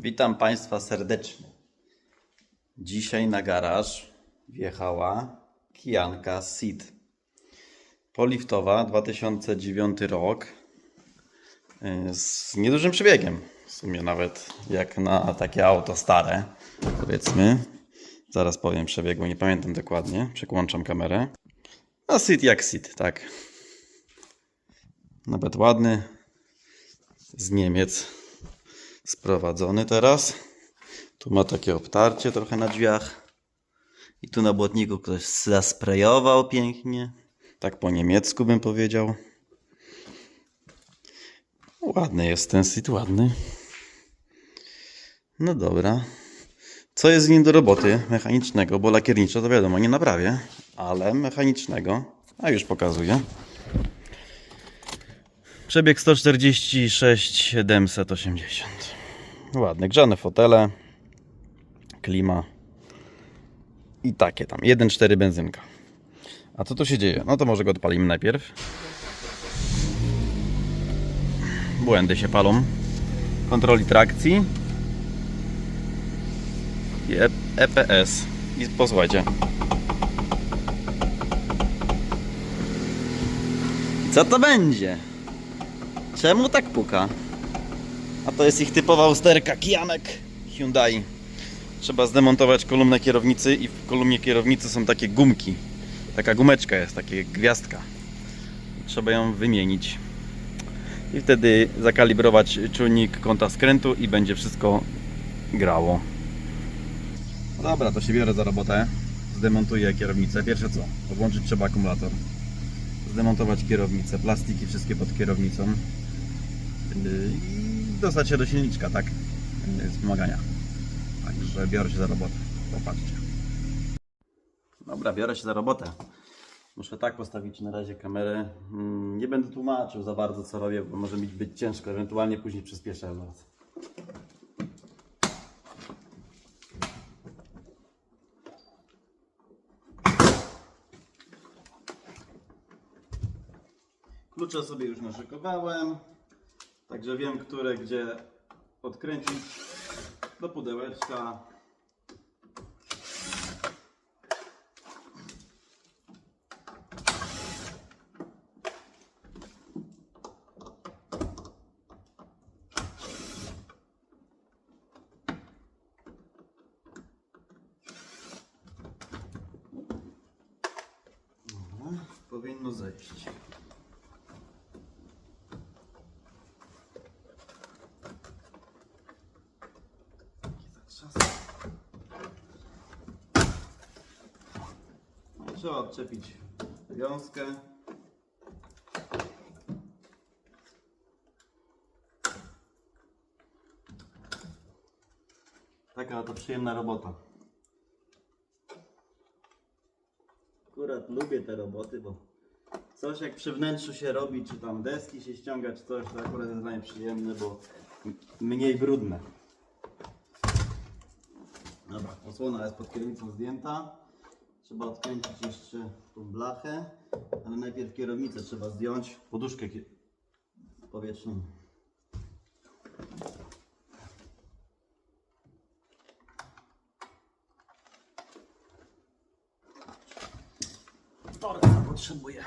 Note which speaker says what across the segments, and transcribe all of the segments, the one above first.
Speaker 1: Witam Państwa serdecznie. Dzisiaj na garaż wjechała Kijanka Ceed. Poliftowa 2009 rok yy, z niedużym przebiegiem. W sumie nawet jak na takie auto stare, powiedzmy. Zaraz powiem przebieg, bo nie pamiętam dokładnie. Przekłączam kamerę. A Ceed jak Ceed, tak. Nawet ładny. Z Niemiec sprowadzony teraz. Tu ma takie obtarcie trochę na drzwiach. I tu na błotniku ktoś zasprejował pięknie. Tak po niemiecku bym powiedział. Ładny jest ten sit, ładny. No dobra. Co jest z nim do roboty mechanicznego? Bo lakierniczo to wiadomo, nie naprawię, ale mechanicznego. A już pokazuję. Przebieg 146 780. Ładne, grzane fotele, klima i takie tam. 1.4 benzynka. A co tu się dzieje? No to może go odpalimy najpierw. Błędy się palą. Kontroli trakcji. I E- EPS. I posłuchajcie. Co to będzie? Czemu tak puka? A to jest ich typowa usterka Kijanek Hyundai. Trzeba zdemontować kolumnę kierownicy i w kolumnie kierownicy są takie gumki. Taka gumeczka jest, takie gwiazdka. Trzeba ją wymienić. I wtedy zakalibrować czujnik kąta skrętu i będzie wszystko grało. No dobra, to się biorę za robotę. Zdemontuję kierownicę. Pierwsze co? Podłączyć trzeba akumulator. Zdemontować kierownicę, plastiki wszystkie pod kierownicą. Yy, i dostać się do silniczka, tak? Yy, Wspomagania. Także biorę się za robotę. Popatrzcie. Dobra, biorę się za robotę. Muszę tak postawić na razie kamerę. Mm, Nie będę tłumaczył za bardzo co robię, bo może mi być ciężko. Ewentualnie później przyspieszę was. Klucze sobie już naszykowałem. Także wiem, które gdzie odkręcić do pudełeczka. Dobra, powinno zejść. No, Trzeba odczepić wiązkę. Taka to przyjemna robota. Akurat lubię te roboty, bo coś jak przy wnętrzu się robi, czy tam deski się ściąga, czy coś, to akurat jest dla przyjemne, bo mniej brudne. Dobra, osłona jest pod kierownicą zdjęta. Trzeba odkręcić jeszcze tą blachę, ale najpierw kierownicę trzeba zdjąć, poduszkę powietrzną. Torca potrzebuję.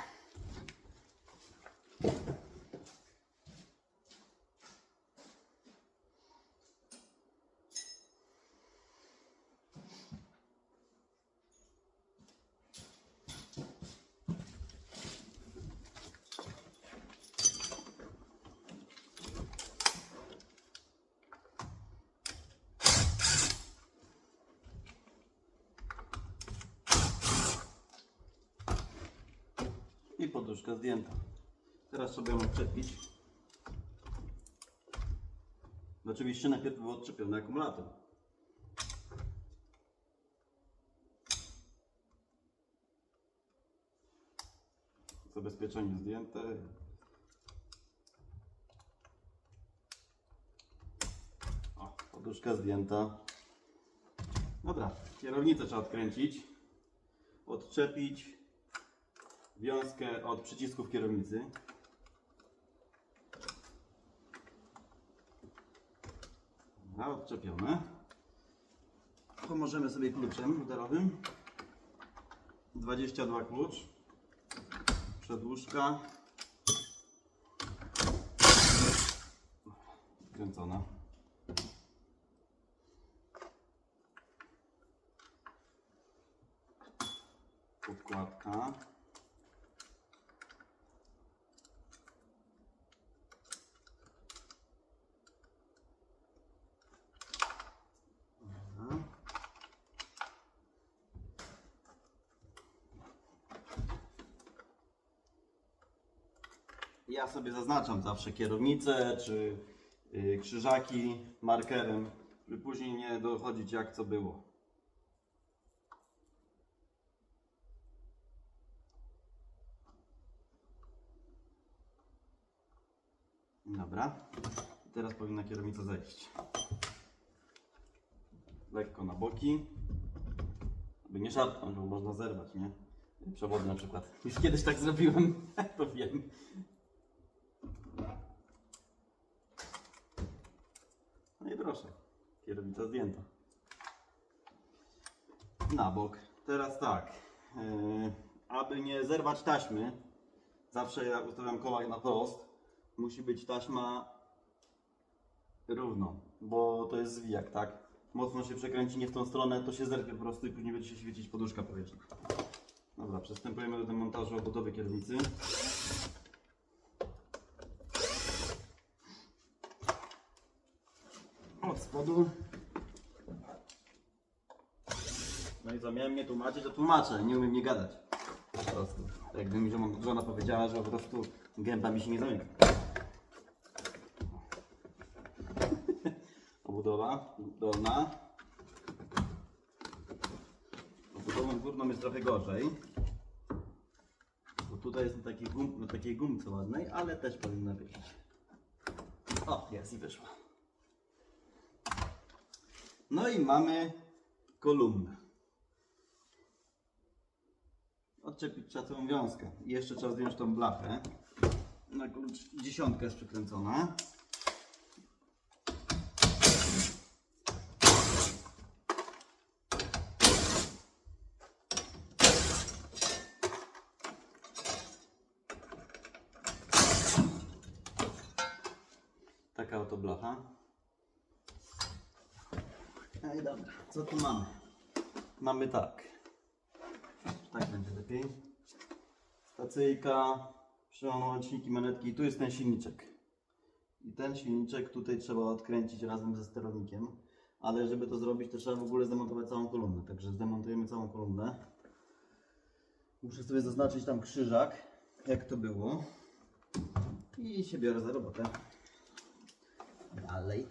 Speaker 1: Poduszka zdjęta. Teraz sobie ją odczepić. Oczywiście najpierw był odczepiony akumulator. Zabezpieczenie zdjęte. O, poduszka zdjęta. Dobra, kierownicę trzeba odkręcić, odczepić wiązkę od przycisków kierownicy. Dobra, odczepione. Pomożemy sobie kluczem ruderowym. 22 klucz. Przedłużka. Kręcona. Podkładka. Dobra. Ja sobie zaznaczam zawsze kierownicę czy y, krzyżaki markerem, żeby później nie dochodzić jak co było. Dobra. Teraz powinna kierownica zejść. Lekko na boki. Aby nie szarpnąć, bo można zerwać, nie? Przewody na przykład. Już kiedyś tak zrobiłem, to wiem. Proszę, kierownica zdjęta. Na bok. Teraz tak, yy, aby nie zerwać taśmy, zawsze jak ustawiam koła na prost, musi być taśma równo, bo to jest zwijak, tak? Mocno się przekręci nie w tą stronę, to się zerwie po prostu i później będzie się świecić poduszka powietrzna. Dobra, przystępujemy do demontażu obudowy kierownicy. Od spodu. No i co, miałem tłumaczyć, to tłumaczę, nie umiem nie gadać. Po prostu. Jakby mi żona- powiedziała, że po prostu gęba mi się nie zamyka. Obudowa dolna. Obudową górną jest trochę gorzej. Bo tutaj jest na takiej, gum, na takiej gumce ładnej, ale też powinna być. O, jest i wyszła. No i mamy kolumnę. Odczepić trzeba całą wiązkę. Jeszcze trzeba zdjąć tą blachę. Na klucz dziesiątka jest przykręcona. Taka oto blacha. No i dobra, co tu mamy? Mamy tak. Tak będzie lepiej. Stacyjka, przełączniki, manetki. I tu jest ten silniczek. I ten silniczek tutaj trzeba odkręcić razem ze sterownikiem. Ale żeby to zrobić, to trzeba w ogóle zdemontować całą kolumnę. Także zdemontujemy całą kolumnę. Muszę sobie zaznaczyć tam krzyżak, jak to było. I się biorę za robotę. Dalej.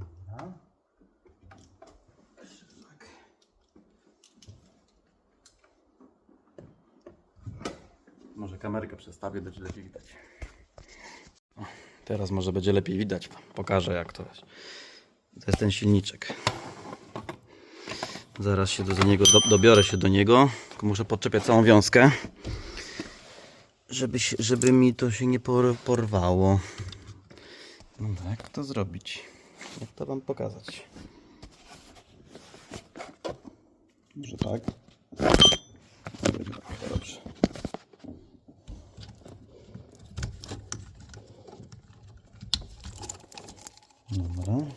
Speaker 1: Dobra. Krzyżak. Może lepiej widać. O, teraz może będzie lepiej widać. Pokażę jak to jest. To jest ten silniczek. Zaraz się do, niego do, dobiorę się do niego. Tylko muszę podczepiać całą wiązkę. Żeby, się, żeby mi to się nie por, porwało. No tak, to zrobić? Jak to wam pokazać? Może tak? Dobra. To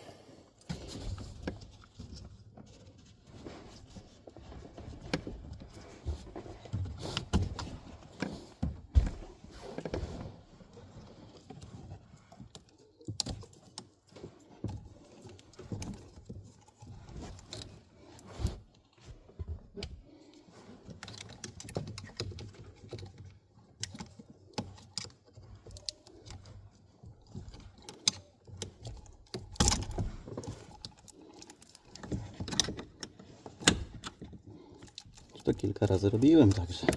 Speaker 1: kilka razy robiłem także.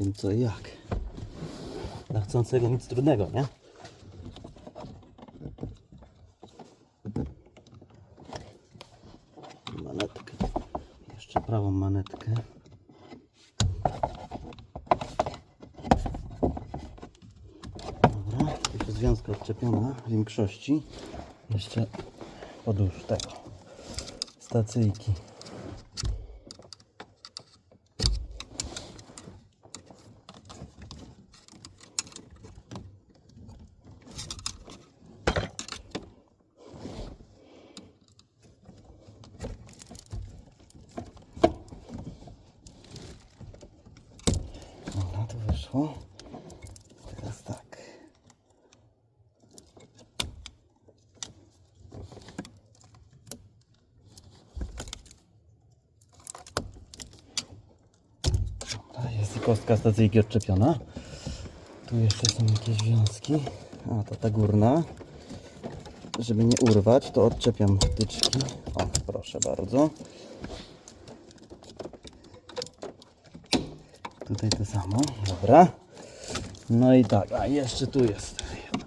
Speaker 1: Wiem co i jak. Dla chcącego nic trudnego, nie? Manetkę. Jeszcze prawą manetkę. Dobra, jeszcze związka odczepiona w większości. Jeszcze podłóż tego. Stacyjki Wyszło. Teraz tak. Dobra, jest i kostka stacyjki odczepiona. Tu jeszcze są jakieś wiązki. A, to ta górna. Żeby nie urwać, to odczepiam wtyczki. O, proszę bardzo. Tutaj to samo, dobra. No i tak, a jeszcze tu jest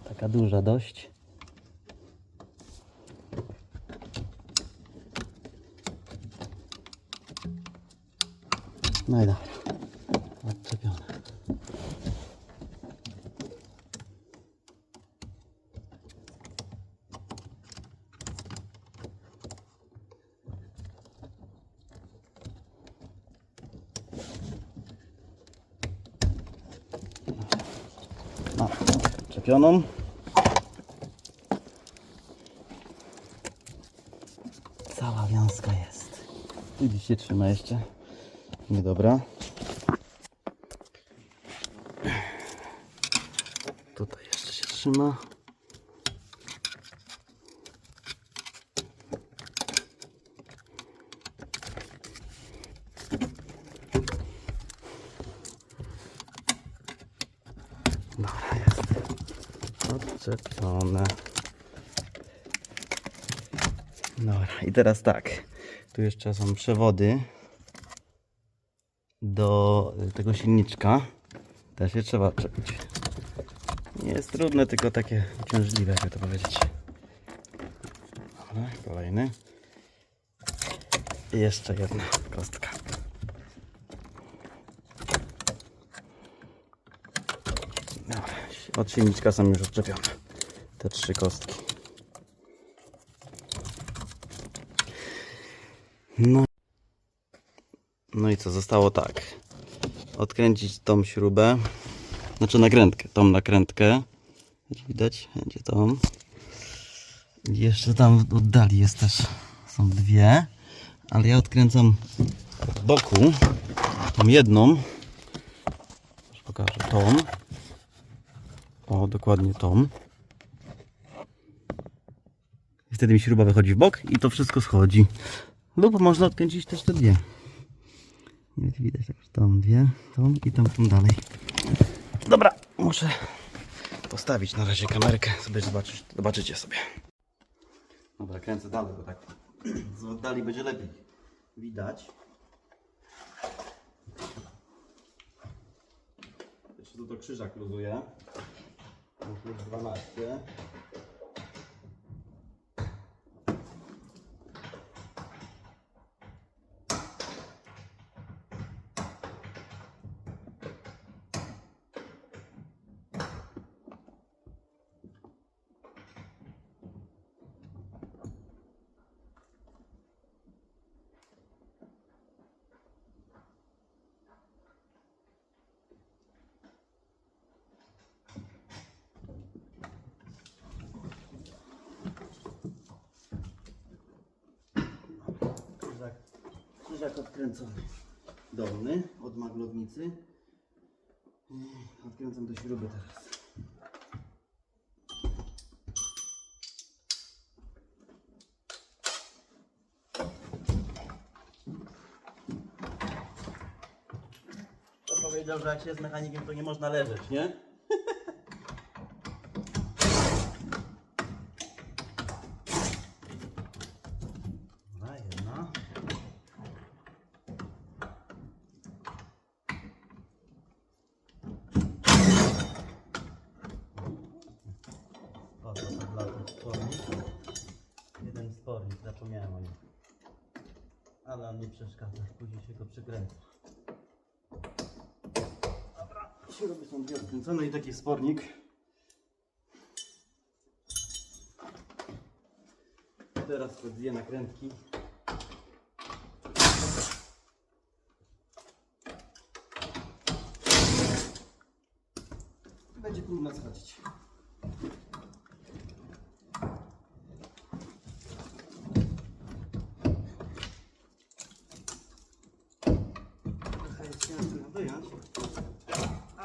Speaker 1: taka duża dość. No i dobra, odczepione. Mam czepioną. Cała wiązka jest. I dziś trzyma jeszcze. Niedobra. Tutaj jeszcze się trzyma. Dobra, jest odczepione. Dobra, i teraz tak. Tu jeszcze są przewody do tego silniczka. Też je trzeba odczepić. Nie jest trudne, tylko takie uciążliwe, jakby to powiedzieć. Dobra, kolejny. I jeszcze jedna kostka. Dobra, od silniczka są już odczepione. Te trzy kostki. No. No i co, zostało tak. Odkręcić tą śrubę. Znaczy nakrętkę, tą nakrętkę. Widać, będzie tą. Jeszcze tam w oddali jest też, są dwie. Ale ja odkręcam od boku tą jedną. Już pokażę tą. O, dokładnie tą. I wtedy mi śruba wychodzi w bok i to wszystko schodzi. Lub można odkręcić też te dwie. Jak widać, także tą dwie, tą i tą, tą dalej. Dobra, muszę postawić na razie kamerkę, sobie zobaczyć, zobaczycie sobie. Dobra, kręcę dalej, bo tak z oddali będzie lepiej widać. Jeszcze to do krzyża luzuję. Plus 12. krzyżak odkręcony. Dolny od maglownicy. Odkręcam do śruby teraz. To powiedział, że jak się jest mechanikiem, to nie można leżeć, nie? ale on nie przeszkadza, później się go przykręca. Dobra, śruby są dwie odkręcone i taki spornik. Teraz te dwie nakrętki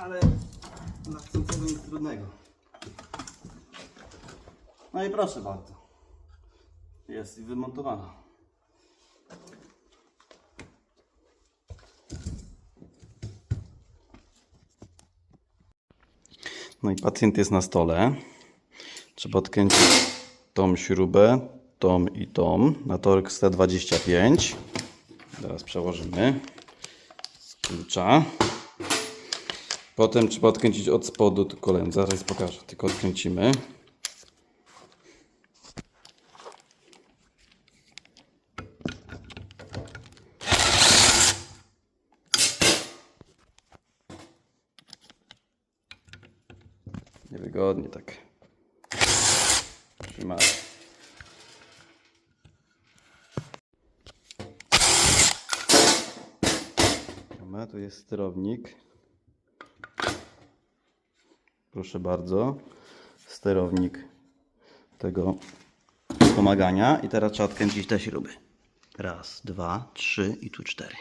Speaker 1: ale dla chcącego nic trudnego. No i proszę bardzo. Jest i wymontowana. No i pacjent jest na stole. Trzeba odkręcić tą śrubę, tą i tą na tork 125. Teraz przełożymy z klucza. Potem trzeba odkręcić od spodu tu kolejny. Zaraz pokażę, tylko odkręcimy. Niewygodnie tak. Trzymaj. Tu jest sterownik. Proszę bardzo. Sterownik tego pomagania. I teraz trzeba odkręcić te śruby. Raz, dwa, trzy i tu cztery.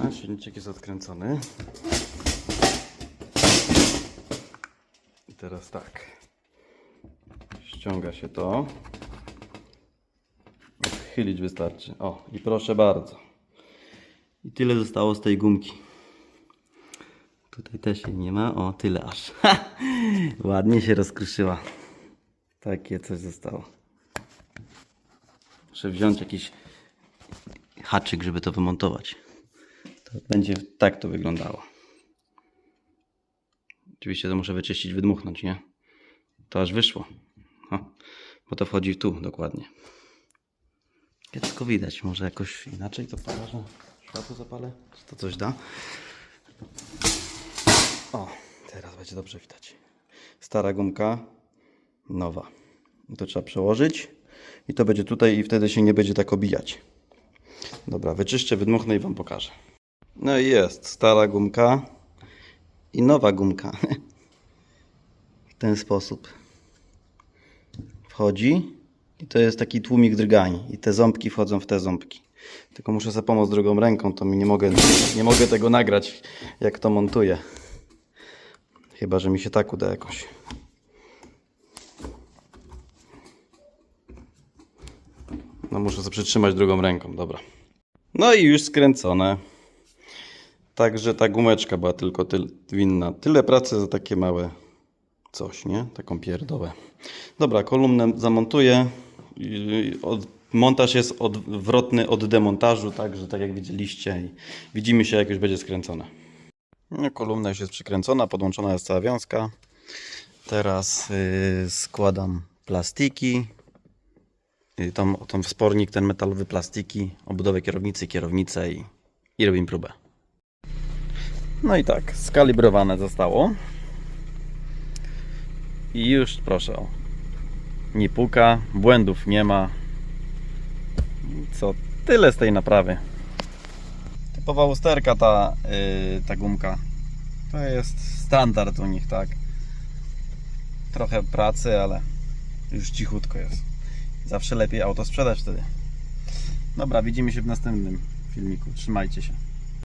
Speaker 1: Dobra, silniczek I teraz tak. Ściąga się to. Odchylić wystarczy. O, i proszę bardzo. I tyle zostało z tej gumki. Tutaj też jej nie ma. O, tyle aż. Ładnie się rozkruszyła. Takie coś zostało. Muszę wziąć jakiś haczyk, żeby to wymontować. To będzie tak to wyglądało. Oczywiście to muszę wyczyścić, wydmuchnąć, nie? To aż wyszło. O, bo to wchodzi tu dokładnie. Tylko widać, może jakoś inaczej to pokażę. Światło zapalę, czy to coś da? O, teraz będzie dobrze widać. Stara gumka, nowa. I to trzeba przełożyć i to będzie tutaj i wtedy się nie będzie tak obijać. Dobra, wyczyszczę, wydmuchnę i Wam pokażę. No i jest stara gumka i nowa gumka. W ten sposób. Wchodzi i to jest taki tłumik drgań i te ząbki wchodzą w te ząbki. Tylko muszę sobie pomóc drugą ręką, to mi nie mogę, nie mogę tego nagrać, jak to montuję. Chyba, że mi się tak uda jakoś. No muszę sobie przytrzymać drugą ręką, dobra. No i już skręcone. Także ta gumeczka była tylko tyl, winna. Tyle pracy za takie małe coś, nie? Taką pierdolę. Dobra, kolumnę zamontuję. Od, montaż jest odwrotny od demontażu, także tak jak widzieliście. Widzimy się jak już będzie skręcone. No, kolumna już jest przykręcona, podłączona jest cała wiązka. Teraz yy, składam plastiki. Yy, tą, tą wspornik, ten metalowy plastiki, obudowę kierownicy, kierownicę i, i robimy próbę. No i tak, skalibrowane zostało. I już proszę. Nie puka, błędów nie ma. Co tyle z tej naprawy. Typowa usterka ta, yy, ta gumka. To jest standard u nich, tak. Trochę pracy, ale już cichutko jest. Zawsze lepiej auto sprzedać wtedy. Dobra, widzimy się w następnym filmiku. Trzymajcie się.